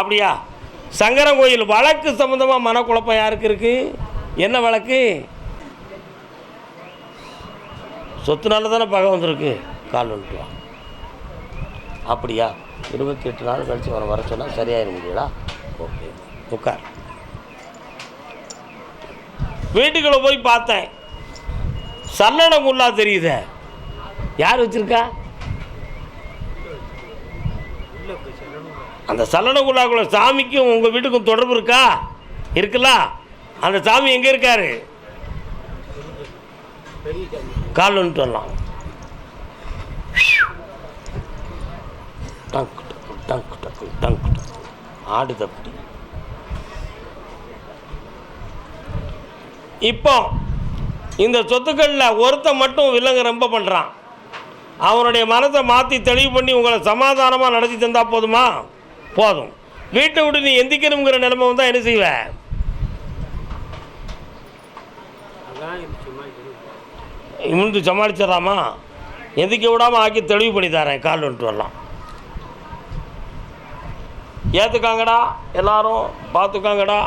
அப்படியா? சங்கரன் கோயில் வழக்கு சம்மந்தமாக மனக்குழப்பம் யாருக்கு இருக்குது என்ன வழக்கு? சொத்துனால தானே பகை வந்திருக்கு. கால் வந்துட்டு அப்படியா? இருபத்தி எட்டு நாள் கழிச்சு வர வர சொன்னால் சரியாயிட முடியலா ஓகே. உட்கார். வீட்டுக்குள்ளே போய் பார்த்தேன். சல்லடை முல்லா தெரியுத. யார் வச்சிருக்கா? அந்த சல்லடகுல்லாக்குள்ள சாமிக்கும் உங்கள் வீட்டுக்கும் தொடர்பு இருக்கா? இருக்குல்ல? அந்த சாமி எங்கே இருக்காரு? கால் வந்துட்டு வரலாம். டங்கு டக்கு டங்கு டக்கு டங்கு. டக்கு ஆடு அப்படி இப்போ இந்த சொத்துக்களில் ஒருத்தன் மட்டும் வில்லங்க ரொம்ப பண்ணுறான் அவனுடைய மனத்தை மாற்றி தெளிவு பண்ணி உங்களை சமாதானமாக நடத்தி தந்தால் போதுமா? போதும். வீட்டை விட்டு நீ எந்திக்கணுங்கிற நிலைமை வந்தால் என்ன செய்வ? இமுந்து சமாளிச்சிடலாமா? எந்திக்க விடாமல் ஆக்கி தெளிவு பண்ணி தரேன். கால் வந்துட்டு வரலாம். ஏற்றுக்காங்கடா எல்லாரும் பார்த்துக்காங்கடா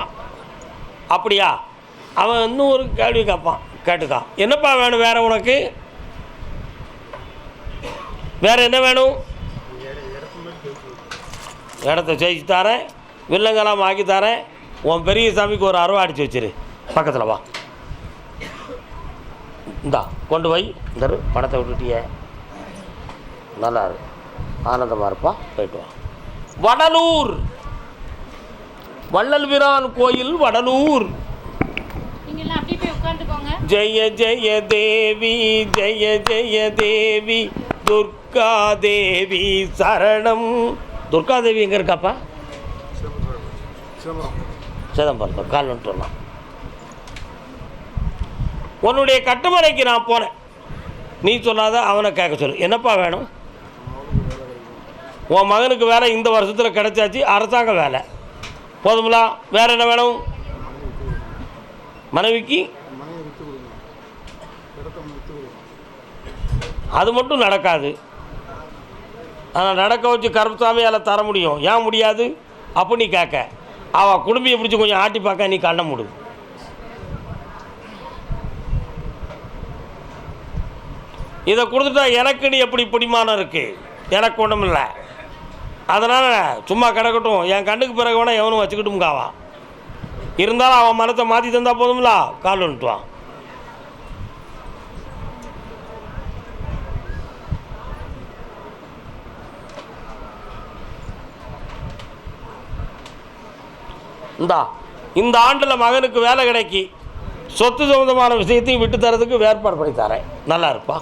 அப்படியா? அவன் இன்னும் ஒரு கேள்வி கேட்பான். கேட்டுக்கா என்னப்பா வேணும்? வேற உனக்கு? வேற என்ன வேணும்? இடத்த ஜெயிச்சு தரேன். வில்லங்கெல்லாம் ஆக்கி தரேன். உன் பெரிய சாமிக்கு ஒரு அருவா அடிச்சு வச்சிரு. பக்கத்தில் வா. இந்தா கொண்டு போய் இந்த பணத்தை விட்டுட்டியே. நல்லா இரு. ஆனந்தமாக இருப்பா. போயிட்டு வா. வடலூர். வள்ளல் பிரான் கோயில் வடலூர். ஜெய ஜெய தேவி ஜெய ஜெய தேவி. துர்கா தேவி சரணம். துர்கா தேவி எங்கே இருக்காப்பா? சிதம்பரம் கால் வந்துட்டு உன்னுடைய கட்டுமனைக்கு நான் போனேன் நீ சொல்லாத அவனை கேட்க சொல்லு. என்னப்பா வேணும்? உன் மகனுக்கு வேலை இந்த வருஷத்தில் கிடைச்சாச்சு அரசாங்க வேலை. போதுங்களா வேற என்ன வேணும்? மனைவிக்கு? அது மட்டும் நடக்காது. ஆனால் நடக்க வச்சு கருப்பசாமியால் தர முடியும். ஏன் முடியாது? அப்போ நீ கேட்க அவள் குடும்பியை பிடிச்சி கொஞ்சம் ஆட்டி பார்க்க நீ கண்ண முடு. இதை கொடுத்துட்டா எனக்கு நீ எப்படி பிடிமானம் இருக்குது எனக்கு ஒன்றும் இல்லை அதனால் சும்மா கிடக்கட்டும். என் கண்ணுக்கு பிறகு வேணால் எவனும் வச்சுக்கிட்டும்காவா இருந்தாலும் அவன் மனத்தை மாற்றி தந்தால் போதும்ல? கால் வந்துட்டுவான் இந்தா இந்த ஆண்டில் மகனுக்கு வேலை கிடைக்கி சொத்து சம்மந்தமான விஷயத்தையும் விட்டு தரதுக்கு ஏற்பாடு பண்ணி தரேன். நல்லா இருப்பா.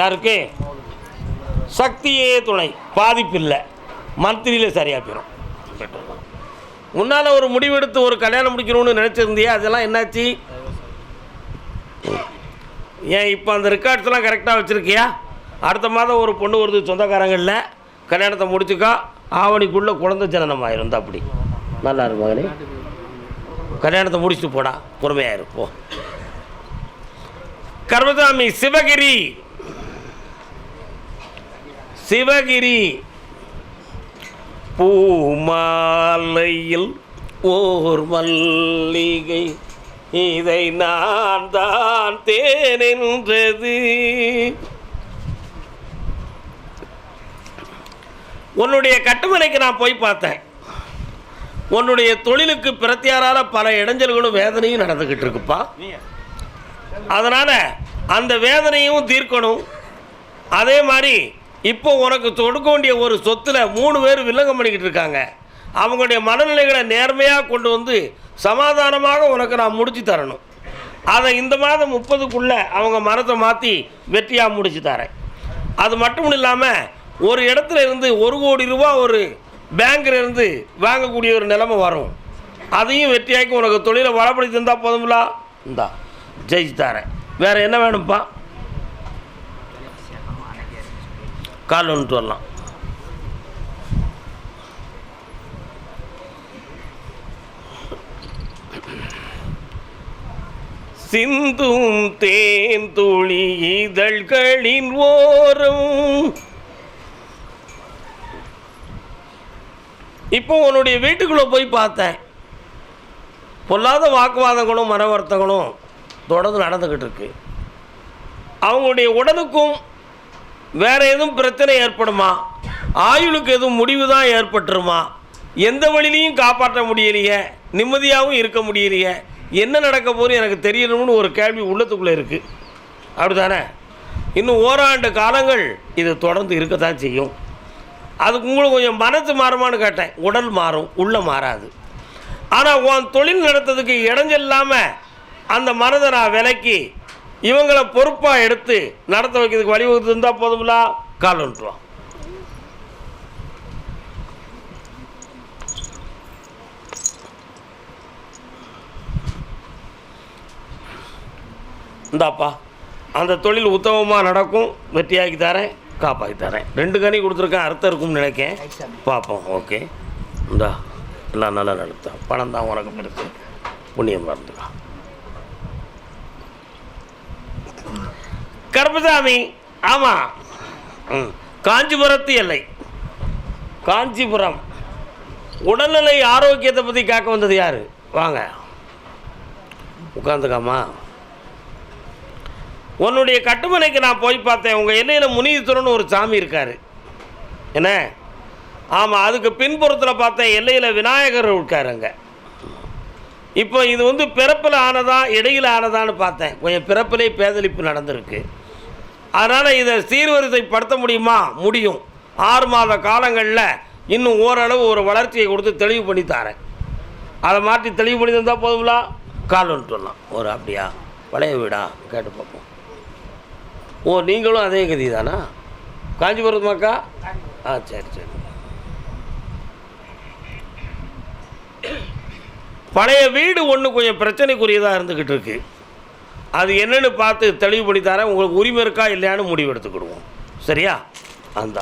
யாருக்கு? சக்தியே துணை. பாதிப்பில்லை மந்த்லியில் சரியாக போயிடும் முன்னால் ஒரு முடிவெடுத்து ஒரு கல்யாணம் முடிக்கணும்னு நினச்சிருந்தியா அதெல்லாம் என்னாச்சு? ஏன் இப்போ அந்த ரெக்கார்ட்ஸ்லாம் கரெக்டாக வச்சுருக்கியா? அடுத்த மாதம் ஒரு பொண்ணு வருது சொந்தக்காரங்களில் கல்யாணத்தை முடிச்சுக்கோ. ஆவணிக்குள்ளே குழந்தை ஜனனம் ஆயிரும் அப்படி. நல்லா இருக்கும் மகனே. கல்யாணத்தை முடிச்சுட்டு போடா. பொறுமையாக போ. கர்மசாமி சிவகிரி. சிவகிரி. பூமாலையில் ஓர் மல்லிகை. இதை நான் தான் தேனென்றது உன்னுடைய கட்டுமனைக்கு நான் போய் பார்த்தேன். உன்னுடைய தொழிலுக்கு பிரத்தியாரால பல இடைஞ்சல்களும் வேதனையும் நடந்துக்கிட்டு இருக்குப்பா. அதனால் அந்த வேதனையும் தீர்க்கணும். அதே மாதிரி இப்போ உனக்கு தொடுக்க வேண்டிய ஒரு சொத்தில் மூணு பேர் வில்லங்கம் பண்ணிக்கிட்டு இருக்காங்க. அவங்களுடைய மனநிலைகளை நேர்மையாக கொண்டு வந்து சமாதானமாக உனக்கு நான் முடிச்சு தரணும். அதை இந்த மாதம் முப்பதுக்குள்ளே அவங்க மனத்தை மாற்றி வெற்றியாக முடிச்சு தரேன். அது மட்டும் இல்லாமல் ஒரு இடத்துல இருந்து ஒரு கோடி ரூபா ஒரு பேங்க்கில் இருந்து வாங்கக்கூடிய ஒரு நிலைமை வரும். அதையும் வெற்றியாக்கி உனக்கு தொழிலை வளப்படுத்தி தந்தால் போதுங்களா இந்தா ஜெயிச்சு தரேன் வேறு என்ன வேணும்ப்பா? கால் வந்துட்டு வரலாம். சிந்தும் தேன் துளி இதழ்களின் ஓரம் இப்போ உன்னுடைய வீட்டுக்குள்ளே போய் பார்த்தேன். பொல்லாத வாக்குவாதங்களும் மனவர்த்தங்களும் தொடர்ந்து நடந்துக்கிட்டு இருக்கு. அவங்களுடைய உடலுக்கும் வேறு எதுவும் பிரச்சனை ஏற்படுமா? ஆயுளுக்கு எதுவும் முடிவு தான் ஏற்பட்டுருமா? எந்த வழியிலையும் காப்பாற்ற முடியலையே. நிம்மதியாகவும் இருக்க முடியலையே. என்ன நடக்க போகுது எனக்கு தெரியணும்னு ஒரு கேள்வி உள்ளத்துக்குள்ளே இருக்குது அப்படி தானே இன்னும் ஓராண்டு காலங்கள் இது தொடர்ந்து இருக்கத்தான் செய்யும். அதுக்கு உங்களுக்கு கொஞ்சம் மனது மாறுமான்னு கேட்டேன். உடல் மாறும் உள்ள மாறாது. ஆனால் உன் தொழில் நடத்துறதுக்கு இடைஞ்சல்லாமல் அந்த மனதை நான் விலக்கி இவங்களை பொறுப்பாக எடுத்து நடத்த வைக்கிறதுக்கு வழிவகுத்து இருந்தால் போதுங்களா கால் வந்துட்டுவான் இந்தாப்பா அந்த தொழில் உத்தமமாக நடக்கும் வெற்றியாக்கி தரேன். காப்பாற்றி தரேன் ரெண்டு கனி கொடுத்துருக்கேன் அர்த்தம் இருக்கும்னு நினைக்கேன். பார்ப்போம் ஓகே இந்தா எல்லாம் நல்லா நடத்தா. பணம் தான் உனக்கு இருக்கு புண்ணியம் மறந்துக்கா கருப்பசாமி ஆமாம் ம் காஞ்சிபுரத்து எல்லை. காஞ்சிபுரம். உடல்நிலை ஆரோக்கியத்தை பற்றி கேட்க வந்தது யார்? வாங்க. உட்காந்துக்காமா உன்னுடைய கட்டுமனைக்கு நான் போய் பார்த்தேன். உங்கள் எல்லையில் முனீஸ்வரன் ஒரு சாமி இருக்கார். என்ன? ஆமாம் அதுக்கு பின்புறத்தில் பார்த்தேன். எல்லையில் விநாயகர் இருக்காருங்க இப்போ இது வந்து பிறப்பில் ஆனதா இடையில் ஆனதான்னு பார்த்தேன். கொஞ்சம் பிறப்பிலே பேதளிப்பு நடந்திருக்கு. அதனால் இதை சீர்வரிசைப்படுத்த முடியுமா? முடியும். ஆறு மாத காலங்களில் இன்னும் ஓரளவு ஒரு வளர்ச்சியை கொடுத்து தெளிவு பண்ணி தரேன். அதை மாற்றி தெளிவு பண்ணி தந்தால் போதுங்களா கால் வந்துட்டு வரலாம் ஒரு அப்படியா? பழைய வீடா? கேட்டு பார்ப்போம். ஓ நீங்களும் அதே கதி தானா காஞ்சிபுரம் மக்கா? ஆ சரி சரி. பழைய வீடு ஒன்று கொஞ்சம் பிரச்சனைக்குரியதாக இருந்துக்கிட்டு இருக்கு. அது என்னன்னு பார்த்து தெளிவு பண்ணி தரேன். உங்களுக்கு உரிமை இருக்கா இல்லையான்னு முடிவு எடுத்துக்கிடுவோம். சரியா? அந்த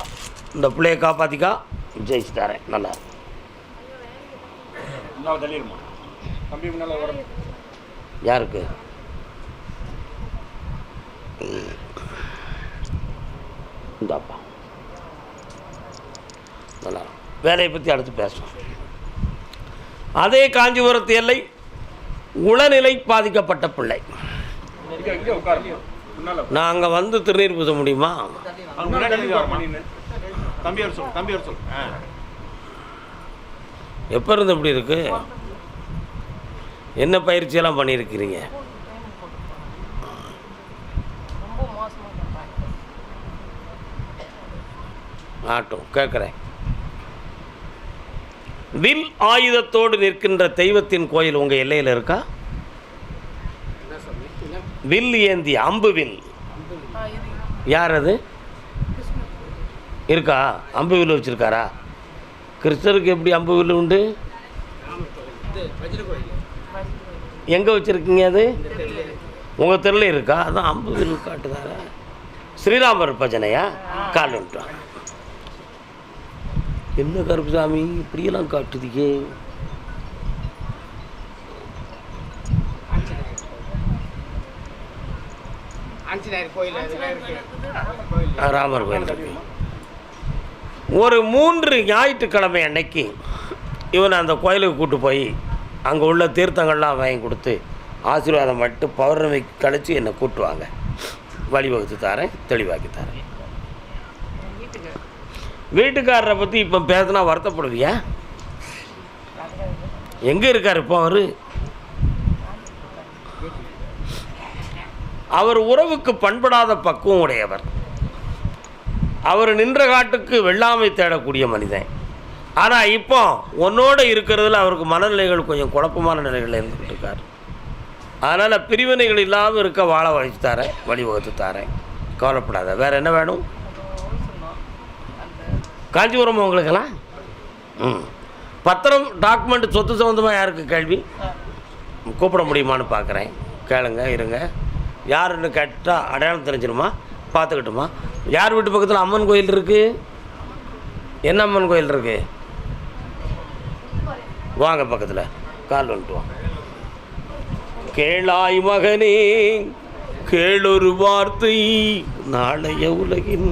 இந்த பிள்ளைய காப்பாற்றிக்கா ஜெயிச்சு தரேன் நல்லா யாருக்கு? இந்தாப்பா நல்லா வேலையை பற்றி அடுத்து பேசுவோம். அதே காஞ்சிபுரத்து எல்லை உளநிலை பாதிக்கப்பட்ட பிள்ளை. இங்கே நான் அங்கே வந்து திருநீர் பூச முடியுமா? தம்பி தம்பி எப்போ இருந்து இப்படி இருக்கு? என்ன பயிற்சியெல்லாம் பண்ணியிருக்கிறீங்க? ஆட்டும் கேட்குறேன். வில் ஆயுதத்தோடு நிற்கின்ற தெய்வத்தின் கோயில் உங்கள் எல்லையில் இருக்கா? வில் ஏந்தி அம்பு வில். யார் அது? இருக்கா? அம்பு வில் வச்சுருக்காரா? கிறிஸ்தருக்கு எப்படி அம்பு வில் உண்டு? எங்கே வச்சுருக்கீங்க அது? உங்கள் தெருல இருக்கா? அதான் அம்பு வில் காட்டுதாரா? ஸ்ரீராமர் பஜனையா? கால் என்ன கருப்புசாமி இப்படியெல்லாம் ஆ, ராமர் கோயில் இருக்கு. ஒரு மூன்று ஞாயிற்றுக்கிழமை அன்னைக்கு இவனை அந்த கோயிலுக்கு கூட்டு போய் அங்கே உள்ள தீர்த்தங்கள்லாம் வாங்கி கொடுத்து ஆசீர்வாதம் மட்டும் பௌர்ணமி கழித்து என்னை கூட்டுவாங்க. வழிவகுத்து தரேன் தெளிவாக்கி தரேன். வீட்டுக்காரரை பற்றி இப்போ பேசினா வருத்தப்படுவியா? எங்கே இருக்கார் இப்போ அவர்? அவர் உறவுக்கு பண்படாத பக்குவம் உடையவர். அவர் நின்ற காட்டுக்கு வெள்ளாமை தேடக்கூடிய மனிதன். ஆனால் இப்போ உன்னோடு இருக்கிறதுல அவருக்கு மனநிலைகள் கொஞ்சம் குழப்பமான நிலைகளில் இருந்துகிட்டு இருக்கார். அதனால் பிரிவினைகள் இல்லாமல் இருக்க வாழ வழித்து தரேன் வழிவகுத்து தரேன். கவலைப்படாத. வேறு என்ன வேணும்? காஞ்சிபுரம் உங்களுக்கெல்லாம்? ம். பத்திரம் டாக்குமெண்ட் சொத்து சம்மந்தமாக யாருக்கு கேள்வி? கூப்பிட முடியுமான்னு பார்க்குறேன். கேளுங்க இருங்க. யாருன்னு கேட்டால் அடையாளம் தெரிஞ்சிருமா? பார்த்துக்கிட்டுமா? யார் வீட்டு பக்கத்தில் அம்மன் கோயில் இருக்குது என்ன அம்மன் கோயில் இருக்குது வாங்க பக்கத்தில். கால் வந்துட்டு வாங்க கேளாய் மகனே கேளொரு வார்த்தை நாளைய உலகின்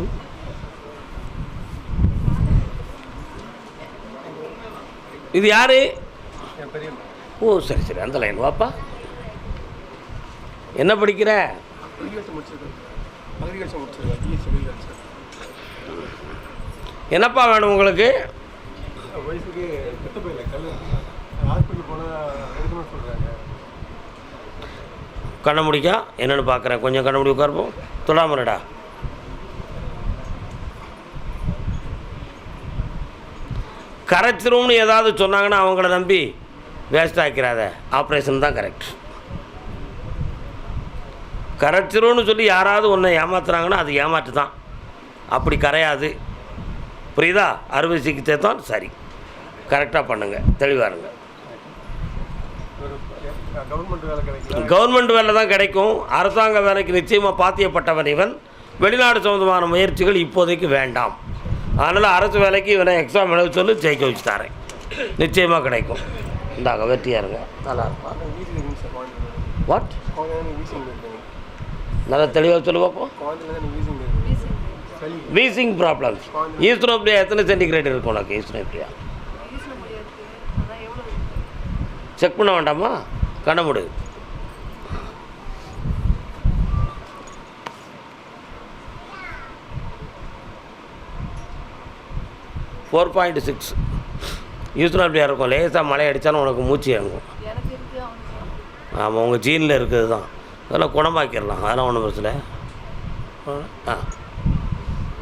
இது யாரு? ஓ சரி சரி அந்த லைன் வாப்பா. என்ன படிக்கிற? என்னப்பா வேணும் உங்களுக்கு? கண்ணை முடிக்கா. என்னென்னு பார்க்குறேன் கொஞ்சம் கண்ணை முடி உட்காருப்போம். தொடாமலடா கரைச்சிரும்னு ஏதாவது சொன்னாங்கன்னா அவங்கள நம்பி வேஸ்ட் ஆக்கிறாத ஆப்ரேஷன் தான் கரெக்ட் கரைச்சிரும்னு சொல்லி யாராவது ஒன்றை ஏமாத்துறாங்கன்னா அது ஏமாற்று தான். அப்படி கரையாது. புரியுதா? அறுவை சிகிச்சை தான் சரி. கரெக்டாக பண்ணுங்கள் தெளிவாக இருங்க. கவர்மெண்ட் வேலை கிடைக்கல. கவர்மெண்ட் வேலை தான் கிடைக்கும். அரசாங்க வேலைக்கு நிச்சயமாக பாத்தியப்பட்டவன் இவன். வெளிநாடு சம்மந்தமான முயற்சிகள் இப்போதைக்கு வேண்டாம். அதனால் அரசு வேலைக்கு இவனை எக்ஸாம் எழுத சொல்லி ஜெயிக்க வச்சு தரேன். நிச்சயமாக கிடைக்கும். இந்தாங்க வெற்றியாக இருங்க. நல்லா இருப்பா. வீசிங் இருக்குங்க சார் குழந்தை வாட் நல்லா தெளிவாக சொல்லு பார்ப்போம் குழந்தைல வீசிங் ப்ராப்ளம்ஸ் ஈஸ்ட்ரோப்ரியா எத்தனை சென்டிகிரேட் இருக்கும் உனக்கு ஈஸ்ட்ரோப்ரியா செக் பண்ண வேண்டாமா? கண்ண முடு. ஃபோர் பாயிண்ட் சிக்ஸ் யூஸ்ரோப்ரியா இருக்கும்? லேசாக மழை அடித்தாலும் உனக்கு மூச்சு இறங்கும். ஆமாம் உங்கள் ஜீனில் இருக்கிறது தான். அதெல்லாம் குணமாக்கிடலாம். அதெல்லாம் ஒன்றும் பிரச்சனை ஆ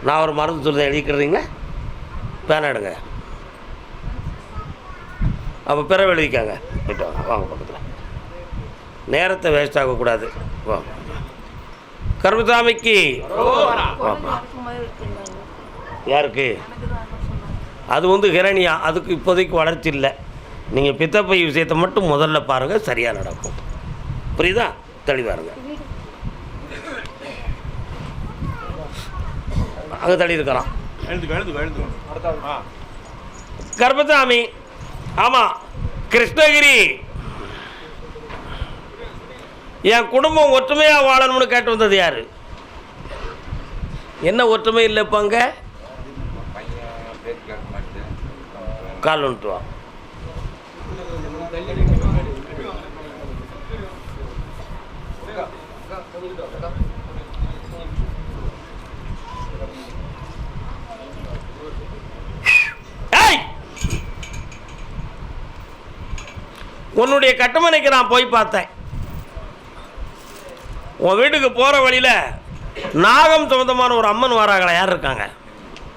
நான் ஒரு மருந்து சொல்லுறேன் எழுதிக்கிறீங்க பேனா எடுங்க. அப்போ பிற எழுதிக்காங்க. போயிட்டு வாங்க பக்கத்தில். நேரத்தை வேஸ்ட் ஆகக்கூடாது. வாங்க கருமசாமிக்கு. யாருக்கு? அது வந்து ஹிரணியா அதுக்கு இப்போதைக்கு வளர்ச்சி இல்லை. நீங்கள் பித்தப்பை விஷயத்தை மட்டும் முதல்ல பாருங்கள் சரியாக நடக்கும். புரியுதா? தெளிவாக இருங்க. அங்கே தள்ளி இருக்கிறான் கர்பசாமி ஆமாம் கிருஷ்ணகிரி. என் குடும்பம் ஒற்றுமையாக வாழணும்னு கேட்டு வந்தது யாரு? என்ன ஒற்றுமை இல்லை இப்போ அங்கே? கால் வந்துட்டு ஏய்! உன்னுடைய கட்டுமனைக்கு நான் போய் பார்த்தேன். உன் வீட்டுக்கு போகிற வழியில் நாகம் சம்மந்தமான ஒரு அம்மன் வராங்களா யார் இருக்காங்க?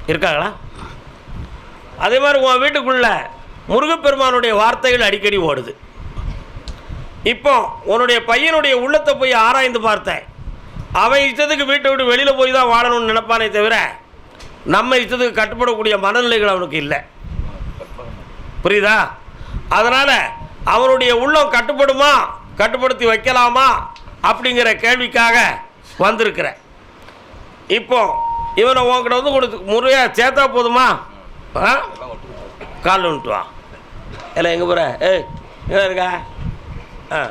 இருக்காங்களா? அதே மாதிரி உன் வீட்டுக்குள்ள முருகப்பெருமானுடைய வார்த்தைகள் அடிக்கடி ஓடுது. இப்போ உன்னுடைய பையனுடைய உள்ளத்தை போய் ஆராய்ந்து பார்த்தேன். அவன் இஷ்டத்துக்கு வீட்டை விட்டு வெளியில் போய் தான் வாழணும்னு நினைப்பானே தவிர நம்ம இஷ்டத்துக்கு கட்டுப்படக்கூடிய மனநிலைகள் அவனுக்கு இல்லை. புரியுதா? அதனால் அவனுடைய உள்ளம் கட்டுப்படுமா கட்டுப்படுத்தி வைக்கலாமா அப்படிங்கிற கேள்விக்காக வந்திருக்கிறேன். இப்போ இவனை உன்கிட்ட வந்து கொடுத்து முறையாக சேர்த்தா போதுமா? ஆ? கால் வந்துட்டு வா. இல்லை எங்கே போகிற ஏய் எங்கே இருக்கா? ஆ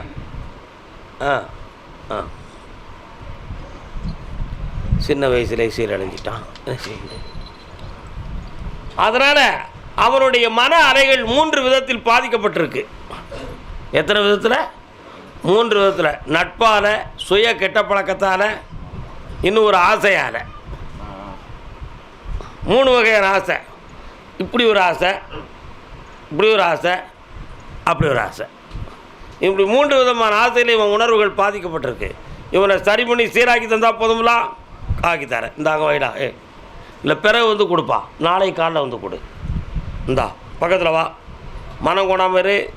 ஆ ஆ. சின்ன வயசுல சீரடைஞ்சிட்டான் என்ன செய்யுது அதனால் அவனுடைய மன அலைகள் மூன்று விதத்தில் பாதிக்கப்பட்டிருக்கு. எத்தனை விதத்தில்? மூன்று விதத்தில். நட்பால் சுய கெட்ட பழக்கத்தால் இன்னும் ஒரு ஆசையால். மூணு வகையான ஆசை. இப்படி ஒரு ஆசை இப்படி ஒரு ஆசை அப்படி ஒரு ஆசை. இப்படி மூன்று விதமான ஆசையில் இவன் உணர்வுகள் பாதிக்கப்பட்டிருக்கு. இவனை சரி பண்ணி சீராக்கி தந்தால் போதுங்களா ஆக்கி தரேன். இந்தாங்க வைடா ஏ. இல்லை பிறகு வந்து கொடுப்பா. நாளைக்கு காலைல வந்து கொடு. இந்தா பக்கத்தில் வா. மனம் கொண்டாமல் இரு.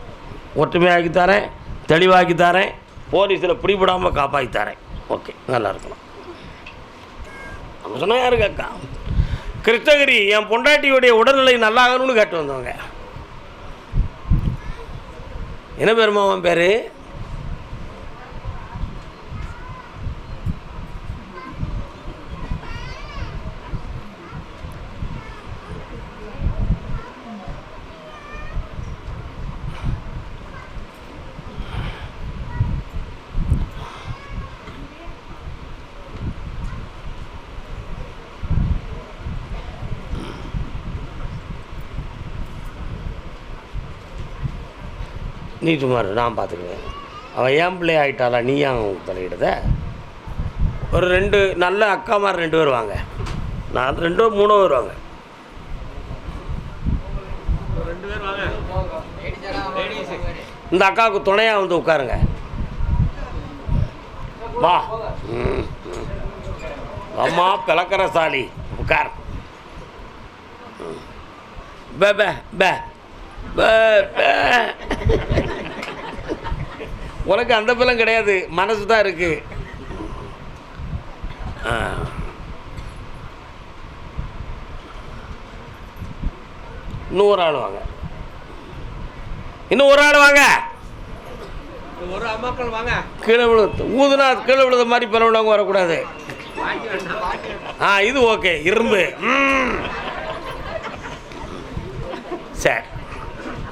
ஒற்றுமையாக்கி தரேன். தெளிவாக்கி தரேன். போலீஸில் பிடிபடாமல் காப்பாற்றி தரேன். ஓகே நல்லா இருக்கணும். நம்ம சொன்னால் யாரு கிருஷ்ணகிரி என் பொண்டாட்டியுடைய உடல்நிலை நல்லாகணும்னு கேட்டு வந்தவங்க. என்ன பெருமாவன் பேர்? நீ இரு, நான் பார்த்துக்குவேன். அவள் ஏன் பிள்ளை ஆகிட்டாளா நீ ஏன் தலையிடுத? ஒரு ரெண்டு நல்ல அக்காமார் ரெண்டு பேர் வாங்க. நான் ரெண்டோ மூணோ வருவாங்க இந்த அக்காவுக்கு துணையாக வந்து உட்காருங்க. வா. அம்மா பிளக்கரசாலி உட்கார். ம். பே பே பே. பே பே. உனக்கு அந்த பலம் கிடையாது. மனசு தான் இருக்கு. இன்னும் ஒரு ஆள் வாங்க. இன்னும் ஒரு ஆள் வாங்க. ஒரு அம்மாக்கள் வாங்க. கீழே விழு ஊதுனா கீழே விழுத மாதிரி பிறவிடவங்க வரக்கூடாது. ஆ இது ஓகே. இரும்பு. சரி.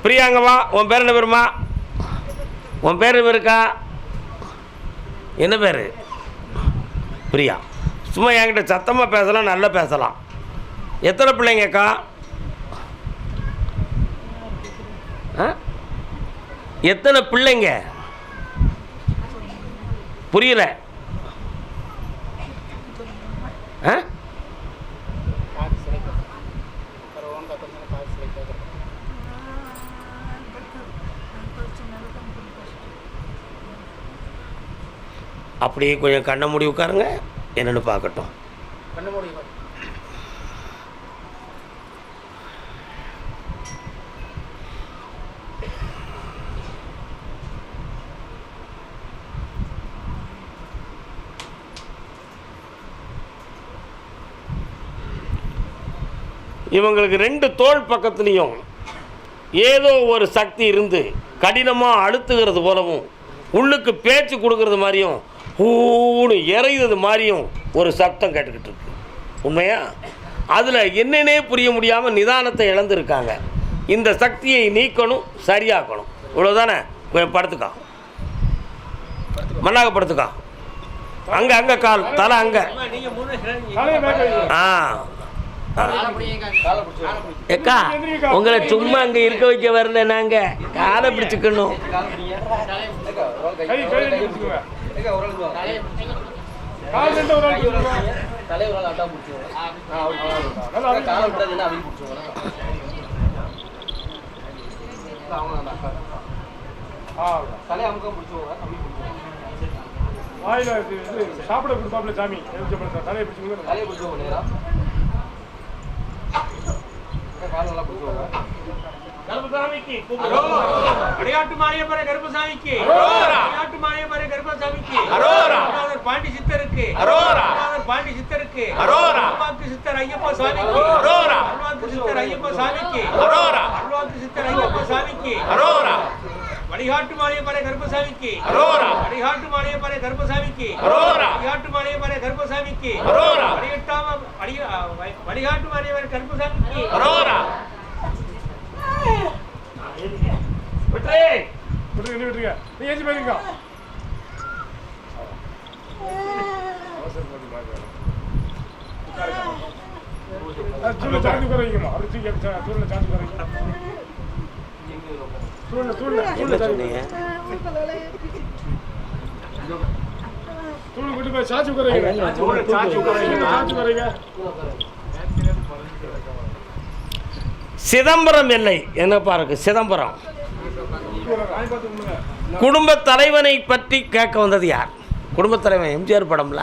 பிரியாங்க வா. உன் பேர் என்ன பேருமா? உன் பேர் இருக்கா? என்ன பேர்? பிரியா. சும்மா என்கிட்ட சத்தமாக பேசலாம் நல்லா பேசலாம். எத்தனை பிள்ளைங்கக்கா ஆ? எத்தனை பிள்ளைங்க? புரியல. ஆ காது சிலைக்கு பரவாயில்ல கொஞ்சம் காது சிலைக்கு அப்படியே கொஞ்சம் கண்ணை மூடி உட்காருங்க. என்னன்னு பார்க்கட்டும். கண்ணு மூடி இவங்களுக்கு ரெண்டு தோள் பக்கத்துலேயும் ஏதோ ஒரு சக்தி இருந்து கடினமாக அழுத்துகிறது போலவும் உள்ளுக்கு பேச்சு கொடுக்கறது மாதிரியும் ஊன்னு இறையிறது மாதிரியும் ஒரு சத்தம் கேட்டுக்கிட்டு இருக்கு. உண்மையா? அதில் என்னன்னே புரிய முடியாமல் நிதானத்தை இழந்திருக்காங்க. இந்த சக்தியை நீக்கணும் சரியாக்கணும். இவ்வளோதானே கொஞ்சம் படுத்துக்கா. மண்ணாக படுத்துக்கா. அங்கே அங்கே கால் தலை அங்கே. ஆ. ஏக்கா உங்களை சும்மா அங்க இருக்க வைக்க வரல நாங்க. காலை பிடிச்சுக்கணும். கை கை ரெண்டு பிடிச்சுக்கோங்க. கால் ரெண்டு ஒரு ஆள் பிடிச்சுக்கோங்க. நல்லா அழுத்தி. ஆ, வாயில இது சாப்பிட கொடுப்பாப்ல சாமி எலுமிச்சம்பழத்தை. தலையை பிடிச்சுக்கோங்க. கருப்பசாமிக்கு விளையாட்டு மாரியப்பர கருப்பசாமிக்கு. விளையாட்டு மாரியப்பர கருப்பசாமிக்கு. குருநாதர் பாண்டி சித்தருக்கு. பாண்டி சித்தருக்கு. அருள்வாக்கு சித்தர் ஐயப்ப சாமிக்கு. அருள்வாக்கு சித்தர் ஐயப்ப சாமிக்கு. அருள்வாக்கு சித்தர் ஐயப்ப சாமிக்கு. வழிகாட்டு கருப்பசாமிக்கு. வழிகாட்டு மாரியப்பர கருப்பசாமிக்கு. வழிகாட்டு மாரியப்பர கருப்பசாமிக்கு. வழிகட்டாம வழி- ஆ, வ- வழிகாட்டு மாரியப்பர கருப்பசாமிக்கு. விட்டுரு. விட்டுருங்க, விட்டுருங்க. நீ ஏஞ்சி போயிருங்க. சாஞ்சி உட்கார வைங்கம்மா. அப்படி தூக்கி அப்படி சா- தூள்ல சாஞ்சி உட்கார வைங்க. தூள்ல, தூள்ல, என்ன தூள்ல சாஞ்சி சொன்னீங்க தூள் கொண்டு போய். தூள்ல சாஞ்சி உட்கார வைங்க. சாஞ்சி உட்கார வைங்க. சிதம்பரம் இல்லை என்னப்பா இருக்கு சிதம்பரம். குடும்ப தலைவனை பற்றி கேட்க வந்தது யார்? குடும்ப தலைவன் எம்ஜிஆர் படம்ல.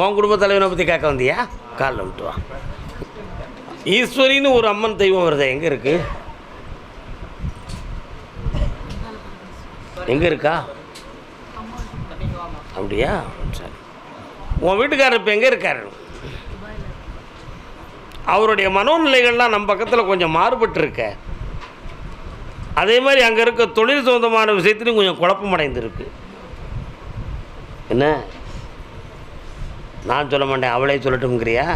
உன் குடும்ப தலைவனை பற்றி கேட்க வந்தியா? காலில் விட்டு வா. ஈஸ்வரின்னு ஒரு அம்மன் தெய்வம் வருது எங்கே இருக்கு? எங்கே இருக்கா? அப்படியா? சரி. உன் வீட்டுக்காரர் இப்போ எங்கே இருக்காரு? அவருடைய மனோநிலைகள்லாம் நம்ம பக்கத்தில் கொஞ்சம் மாறுபட்டுருக்க. அதே மாதிரி அங்கே இருக்க தொழில் சொந்தமான விஷயத்துலையும் கொஞ்சம் குழப்பமடைந்துருக்கு. என்ன? நான் சொல்ல மாட்டேன் அவளே சொல்லட்டும்ங்கிறியா?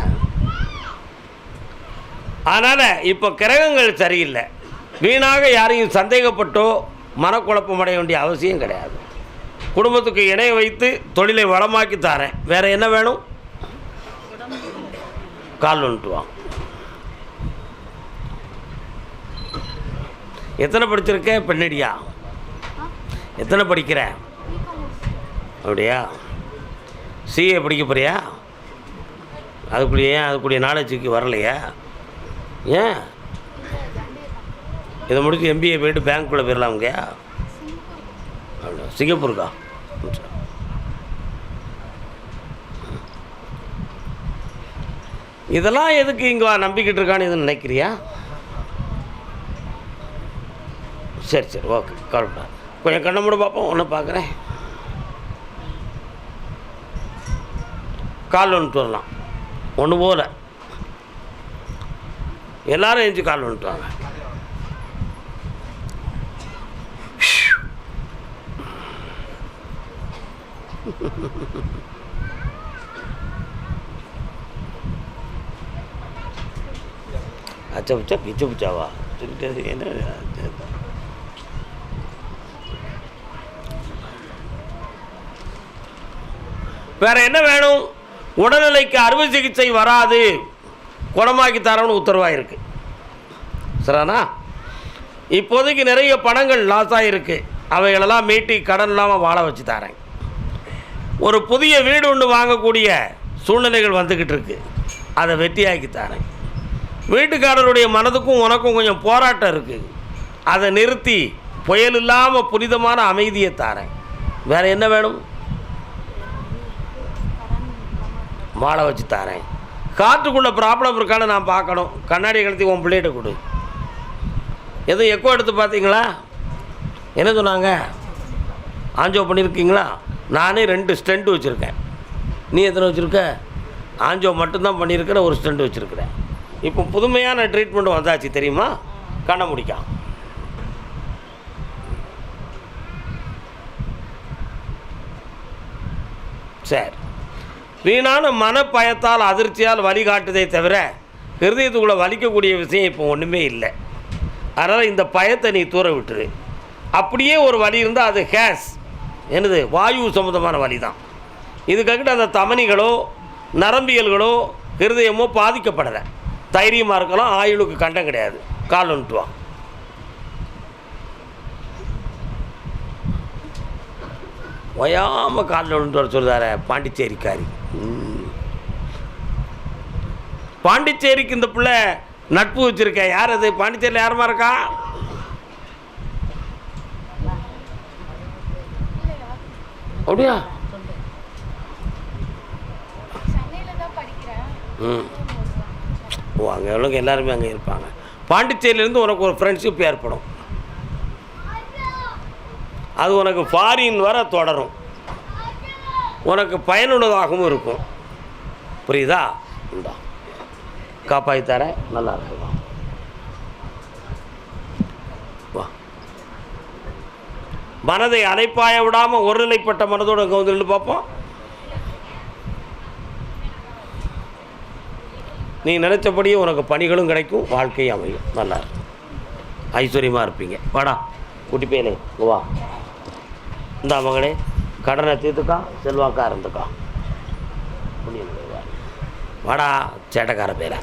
அதனால் இப்போ கிரகங்கள் சரியில்லை. வீணாக யாரையும் சந்தேகப்பட்டோ மனக்குழப்பம் அடைய வேண்டிய அவசியம் கிடையாது. குடும்பத்துக்கு இணைய வைத்து தொழிலை வளமாக்கி தாரேன். வேறு என்ன வேணும்? கால் வந்துட்டு எத்தனை படிச்சிருக்க பெண்ணடியா? எத்தனை படிக்கிற? அப்படியா? சிஏ படிக்க போறியா? அதுக்குள்ளே ஏன் அதுக்குரிய நாலேஜுக்கு வரலையா? ஏன்? இதை முடிச்சு எம்பிஏ போயிட்டு பேங்க்குள்ளே போயிடலாமுங்க அப்படியா? சிங்கப்பூருக்கா. இதெல்லாம் எதுக்கு இங்கே நம்பிக்கிட்டு இருக்கான்னு எதுவும் நினைக்கிறியா? சரி சரி ஓகே கரெக்டாக கொஞ்சம் கண்ணை மூட பார்ப்போம் ஒன்று பார்க்குறேன். கால் வந்துட்டு வரலாம் ஒன்று போகல எல்லாரும் எழுந்து கால் வந்துட்டு வாங்க அச்சா புச்சா கிச்ச புச்சாவா? என்ன வேறு என்ன வேணும்? உடல்நிலைக்கு அறுவை சிகிச்சை வராது. குணமாக்கி தரணும்னு உத்தரவாக இருக்கு சரிண்ணா இப்போதைக்கு நிறைய பணங்கள் லாஸ் ஆகிருக்கு அவைகளெல்லாம் மீட்டி கடன் இல்லாமல் வாழ வச்சு தரேன். ஒரு புதிய வீடு ஒன்று வாங்கக்கூடிய சூழ்நிலைகள் வந்துக்கிட்டு இருக்கு. அதை வெற்றியாக்கி தரேன். வீட்டுக்காரருடைய மனதுக்கும் உனக்கும் கொஞ்சம் போராட்டம் இருக்குது அதை நிறுத்தி புயல் இல்லாமல் புனிதமான அமைதியை தாரேன். வேறு என்ன வேணும்? மாலை வச்சு தரேன். காற்றுக்குள்ள ப்ராப்ளம் இருக்கான்னு நான் பார்க்கணும். கண்ணாடி கழுத்தி உன் பிள்ளைகிட்ட கொடு. எதுவும் எக்கோ எடுத்து பார்த்தீங்களா? என்ன சொன்னாங்க? ஆஞ்சோ பண்ணியிருக்கீங்களா நானே ரெண்டு ஸ்டெண்ட் வச்சுருக்கேன். நீ எத்தனை வச்சுருக்க? ஆஞ்சோ மட்டும்தான் பண்ணியிருக்கிற ஒரு ஸ்டெண்ட் வச்சுருக்கிறேன். இப்போ புதுமையான ட்ரீட்மெண்ட் வந்தாச்சு தெரியுமா? கண்ண முடிக்காம். சரி வீணான மனப்பயத்தால் அதிர்ச்சியால் வழிகாட்டுதே தவிர ஹிருதயத்துக்குள்ளே வலிக்கக்கூடிய விஷயம் இப்போ ஒன்றுமே இல்லை. அதனால் இந்த பயத்தை நீ தூர விட்டுரு. அப்படியே ஒரு வலி இருந்தால் அது கேஸ். என்னது? வாயு சம்மந்தமான வலி தான் இதுக்காகிட்ட அந்த தமனிகளோ நரம்பியல்களோ ஹிருதயமோ பாதிக்கப்படலை. தைரியமாக இருக்கலாம் ஆயுளுக்கு கண்டம் கிடையாது. கால் வந்துட்டு ஓயாமல் காலில் விழுந்து வர சொல்கிறார பாண்டிச்சேரிக்காரி ம். பாண்டிச்சேரிக்கு இந்த பிள்ளை நட்பு வச்சுருக்கேன் யார் அது? பாண்டிச்சேரியில் யாருமா இருக்கா? அப்படியா? ம். ஓ அங்கே உள்ளவங்க எல்லாருமே அங்கே இருப்பாங்க. பாண்டிச்சேரியிலேருந்து உனக்கு ஒரு ஃப்ரெண்ட்ஷிப் ஏற்படும். அது உனக்கு ஃபாரின் வர தொடரும். உனக்கு பயனுள்ளதாகவும் இருக்கும். புரியுதா? இந்தா. காப்பாற்றி தரேன் நல்லா இருக்கு. வா. மனதை அலைப்பாய விடாமல் ஒருநிலைப்பட்ட மனதோடு இங்கே வந்து பார்ப்போம். நீ நினச்சபடியே உனக்கு பணிகளும் கிடைக்கும் வாழ்க்கையும் அமையும். நல்லா இருக்கும் ஐஸ்வர்யமாக இருப்பீங்க. வாடா குட்டி பேலே வா. இந்த மகனே கடனை தீர்த்துக்கா செல்வாக்கா இருந்துக்கா. புண்ணியம் வாடா சேட்டக்கார பேரை.